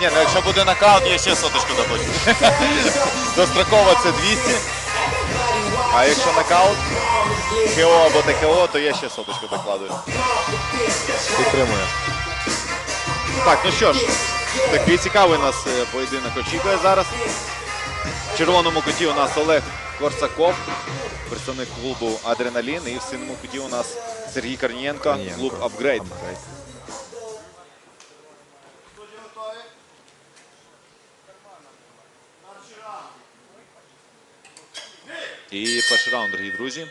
Ні, ну якщо буде нокаут, я ще соточку добавлю. Достроково це 200. А якщо нокаут, КО або ТКО, то я ще соточку докладую. Підтримує. Так, ну що ж, такий цікавий нас е, поєдинок очікує зараз. В червоному куті у нас Олег Корсаков, представник клубу Адреналін. І в синьому куті у нас Сергій Корнієнко. клуб Апгрейд. І перший раунд, дорогі друзі.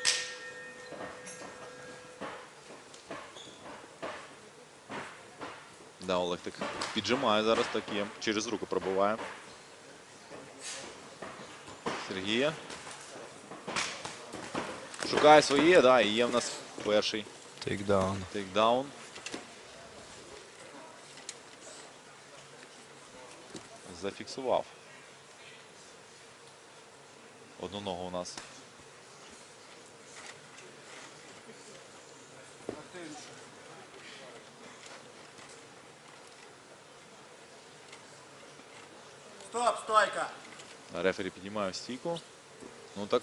Да, Олег так піджимає зараз, так є. Через руку пробиває. Сергія. Шукає своє, да, і є в нас перший Тейкдаун. тейкдаун. Зафіксував. Одну ногу у нас. Стоп, стойка. Рефері піднімає стійку. Ну так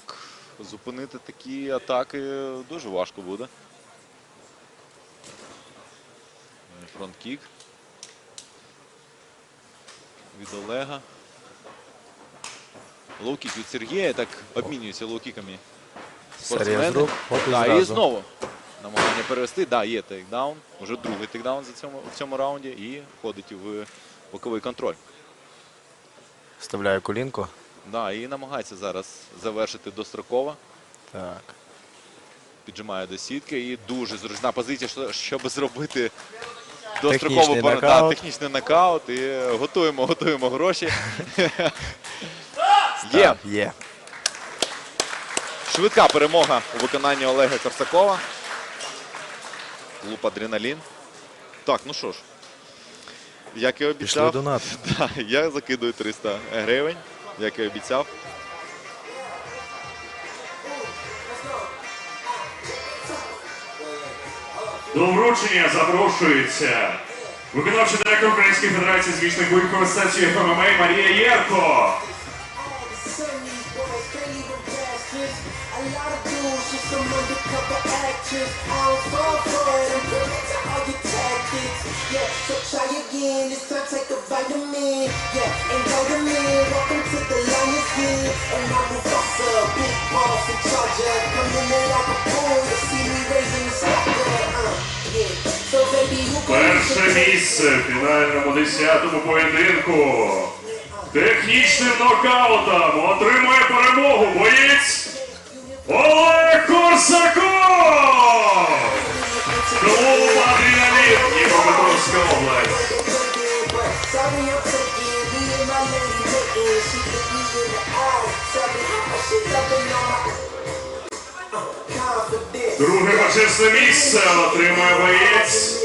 зупинити такі атаки дуже важко буде. Фронт-кік. Від Олега. Лоу-кік від Сергія. Так обмінюються лоу-кіками. І Да, і знову намагання перевести. Да, є тейкдаун. Уже другий тейкдаун за цьому, в цьому раунді. І входить в боковий контроль. Вставляє колінко. Да, і намагається зараз завершити достроково. Так. Піджимає до сітки і дуже зручна позиція, щоб зробити Технічний достроково пор- да, технічний нокаут. І готуємо, готуємо гроші. Є Є. швидка перемога у виконанні Олега Корсакова. Клуб Адреналін. Так, ну що ж, як і Пішли обіцяв, донати. да, я закидую 300 гривень, як і обіцяв. До вручення запрошується виконавчий директор Української Федерації змішних боїв асоціації ФММА Марія Єрко. Actors. Fall for to all your tactics. Yeah, so try again, this time take a vitamin. Yeah, and go to me, welcome to the lion's den. And I'm Mufasa, big boss in charge of. Coming in like a bull, to see me raising the stature. Uh, yeah, so baby, you Перше місце в фінальному 10-му поєдинку. Технічним нокаутом отримує перемогу боєць Друге почесне місце отримує боєць